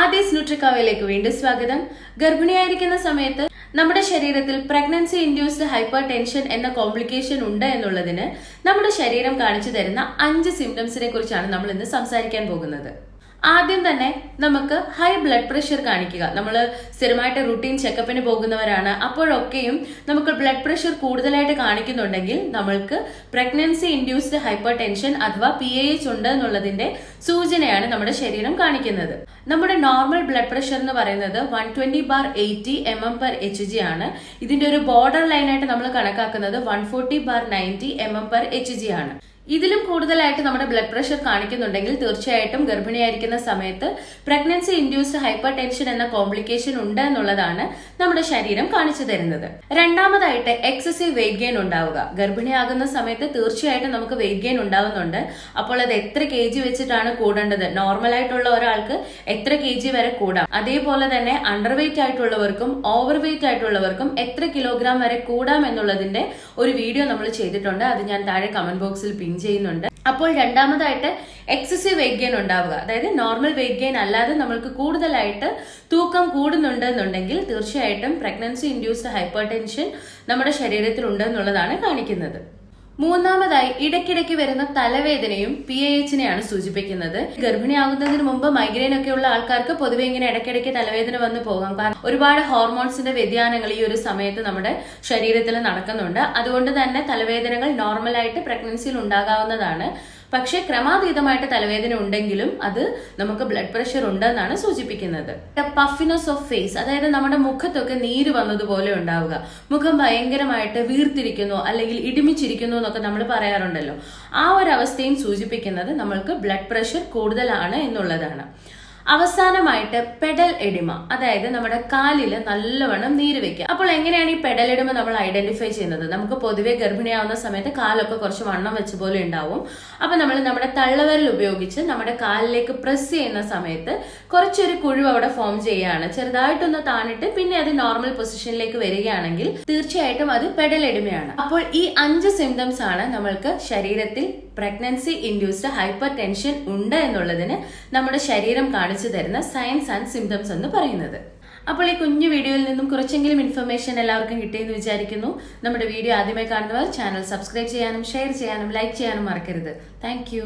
ആദ്യസ് ന്യൂട്രിക്കാവയിലേക്ക് വീണ്ടും സ്വാഗതം. ഗർഭിണിയായിരിക്കുന്ന സമയത്ത് നമ്മുടെ ശരീരത്തിൽ പ്രഗ്നൻസി ഇൻഡ്യൂസ്ഡ് ഹൈപ്പർ ടെൻഷൻ എന്ന കോംപ്ലിക്കേഷൻ ഉണ്ട് എന്നുള്ളതിന് നമ്മുടെ ശരീരം കാണിച്ചു തരുന്ന അഞ്ച് സിംറ്റംസിനെ കുറിച്ചാണ് നമ്മൾ ഇന്ന് സംസാരിക്കാൻ പോകുന്നത്. ആദ്യം തന്നെ നമുക്ക് ഹൈ ബ്ലഡ് പ്രഷർ കാണിക്കുക. നമ്മൾ സ്ഥിരമായിട്ട് റുട്ടീൻ ചെക്കപ്പിന് പോകുന്നവരാണ്. അപ്പോഴൊക്കെയും നമുക്ക് ബ്ലഡ് പ്രഷർ കൂടുതലായിട്ട് കാണിക്കുന്നുണ്ടെങ്കിൽ നമ്മൾക്ക് പ്രഗ്നൻസി ഇൻഡ്യൂസ്ഡ് ഹൈപ്പർ ടെൻഷൻ അഥവാ പി എച്ച് ഉണ്ട് എന്നുള്ളതിന്റെ സൂചനയാണ് നമ്മുടെ ശരീരം കാണിക്കുന്നത്. നമ്മുടെ നോർമൽ ബ്ലഡ് പ്രഷർ എന്ന് പറയുന്നത് one twenty bar eighty M M per H G ആണ്. ഇതിന്റെ ഒരു ബോർഡർ ലൈനായിട്ട് നമ്മൾ കണക്കാക്കുന്നത് one forty bar ninety M M per H G ആണ്. ഇതിലും കൂടുതലായിട്ട് നമ്മുടെ ബ്ലഡ് പ്രഷർ കാണിക്കുന്നുണ്ടെങ്കിൽ തീർച്ചയായിട്ടും ഗർഭിണിയായിരിക്കുന്ന സമയത്ത് പ്രഗ്നൻസി ഇൻഡ്യൂസ്ഡ് ഹൈപ്പർ ടെൻഷൻ എന്ന കോംപ്ലിക്കേഷൻ ഉണ്ട് എന്നുള്ളതാണ് നമ്മുടെ ശരീരം കാണിച്ചു തരുന്നത്. രണ്ടാമതായിട്ട് എക്സസീവ് വെയിറ്റ് ഗെയിൻ ഉണ്ടാവുക. ഗർഭിണിയാകുന്ന സമയത്ത് തീർച്ചയായിട്ടും നമുക്ക് വെയിറ്റ് ഗെയിൻ ഉണ്ടാവുന്നുണ്ട്. അപ്പോൾ അത് എത്ര കെ ജി വെച്ചിട്ടാണ് കൂടേണ്ടത്? നോർമൽ ആയിട്ടുള്ള ഒരാൾക്ക് എത്ര കെ ജി വരെ കൂടാം? അതേപോലെ തന്നെ അണ്ടർ വെയിറ്റ് ആയിട്ടുള്ളവർക്കും ഓവർ വെയിറ്റ് ആയിട്ടുള്ളവർക്കും എത്ര കിലോഗ്രാം വരെ കൂടാം എന്നുള്ളതിന്റെ ഒരു വീഡിയോ നമ്മൾ ചെയ്തിട്ടുണ്ട്. അത് ഞാൻ താഴെ കമന്റ് ബോക്സിൽ പിൻ ചെയ്യുന്നുണ്ട്. അപ്പോൾ രണ്ടാമതായിട്ട് എക്സസീവ് വെയിറ്റ് ഗെയിൻ ഉണ്ടാവുക. അതായത് നോർമൽ വെയിറ്റ് ഗെയിൻ അല്ലാതെ നമ്മൾക്ക് കൂടുതലായിട്ട് തൂക്കം കൂടുന്നുണ്ട് എന്നുണ്ടെങ്കിൽ തീർച്ചയായിട്ടും പ്രഗ്നൻസി ഇൻഡ്യൂസ്ഡ് ഹൈപ്പർ ടെൻഷൻ നമ്മുടെ ശരീരത്തിലുണ്ട് എന്നുള്ളതാണ് കാണിക്കുന്നത്. മൂന്നാമതായി ഇടയ്ക്കിടയ്ക്ക് വരുന്ന തലവേദനയും പി എ എച്ചിനെയാണ് സൂചിപ്പിക്കുന്നത്. ഗർഭിണിയാകുന്നതിന് മുമ്പ് മൈഗ്രെയിൻ ഒക്കെ ഉള്ള ആൾക്കാർക്ക് പൊതുവെ ഇങ്ങനെ ഇടയ്ക്കിടയ്ക്ക് തലവേദന വന്ന് പോകാം. കാരണം ഒരുപാട് ഹോർമോൺസിന്റെ വ്യതിയാനങ്ങൾ ഈ ഒരു സമയത്ത് നമ്മുടെ ശരീരത്തിൽ നടക്കുന്നുണ്ട്. അതുകൊണ്ട് തന്നെ തലവേദനകൾ നോർമലായിട്ട് പ്രഗ്നൻസിയിൽ ഉണ്ടാകാവുന്നതാണ്. പക്ഷെ ക്രമാതീതമായിട്ട് തലവേദന ഉണ്ടെങ്കിലും അത് നമുക്ക് ബ്ലഡ് പ്രഷർ ഉണ്ടെന്നാണ് സൂചിപ്പിക്കുന്നത്. പഫിനസ് ഓഫ് ഫേസ് അതായത് നമ്മുടെ മുഖത്തൊക്കെ നീര് വന്നതുപോലെ ഉണ്ടാവുക. മുഖം ഭയങ്കരമായിട്ട് വീർത്തിരിക്കുന്നു അല്ലെങ്കിൽ ഇടിമിച്ചിരിക്കുന്നു എന്നൊക്കെ നമ്മൾ പറയാറുണ്ടല്ലോ. ആ ഒരു അവസ്ഥയും സൂചിപ്പിക്കുന്നത് നമ്മൾക്ക് ബ്ലഡ് പ്രഷർ കൂടുതലാണ് എന്നുള്ളതാണ്. അവസാനമായിട്ട് പെഡൽ എഡിമ അതായത് നമ്മുടെ കാലിൽ നല്ലവണ്ണം നീര് വെക്കുക. അപ്പോൾ എങ്ങനെയാണ് ഈ പെഡൽ എഡിമ നമ്മൾ ഐഡന്റിഫൈ ചെയ്യുന്നത്? നമുക്ക് പൊതുവെ ഗർഭിണിയാവുന്ന സമയത്ത് കാലൊക്കെ കുറച്ച് വണ്ണം വെച്ച പോലെ ഉണ്ടാവും. അപ്പൊ നമ്മൾ നമ്മുടെ തള്ളവരൽ ഉപയോഗിച്ച് നമ്മുടെ കാലിലേക്ക് പ്രസ് ചെയ്യുന്ന സമയത്ത് കുറച്ചൊരു കുഴിവ് അവിടെ ഫോം ചെയ്യുകയാണ്. ചെറുതായിട്ടൊന്ന് താണിട്ട് പിന്നെ അത് നോർമൽ പൊസിഷനിലേക്ക് വരികയാണെങ്കിൽ തീർച്ചയായിട്ടും അത് പെഡൽ എഡിമയാണ് അപ്പോൾ ഈ അഞ്ച് സിംറ്റംസ് ആണ് നമ്മൾക്ക് ശരീരത്തിൽ പ്രഗ്നൻസി ഇൻഡ്യൂസ്ഡ് ഹൈപ്പർ ടെൻഷൻ ഉണ്ട് എന്നുള്ളതിന് നമ്മുടെ ശരീരം കാണിച്ചു തരുന്ന സയൻസ് ആൻഡ് സിംറ്റംസ് എന്ന് പറയുന്നത്. അപ്പോൾ ഈ കുഞ്ഞു വീഡിയോയിൽ നിന്നും കുറച്ചെങ്കിലും ഇൻഫർമേഷൻ എല്ലാവർക്കും കിട്ടിയെന്ന് വിചാരിക്കുന്നു. നമ്മുടെ വീഡിയോ ആദ്യമായി കാണുന്നവർ ചാനൽ സബ്സ്ക്രൈബ് ചെയ്യാനും ഷെയർ ചെയ്യാനും ലൈക്ക് ചെയ്യാനും മറക്കരുത്. താങ്ക്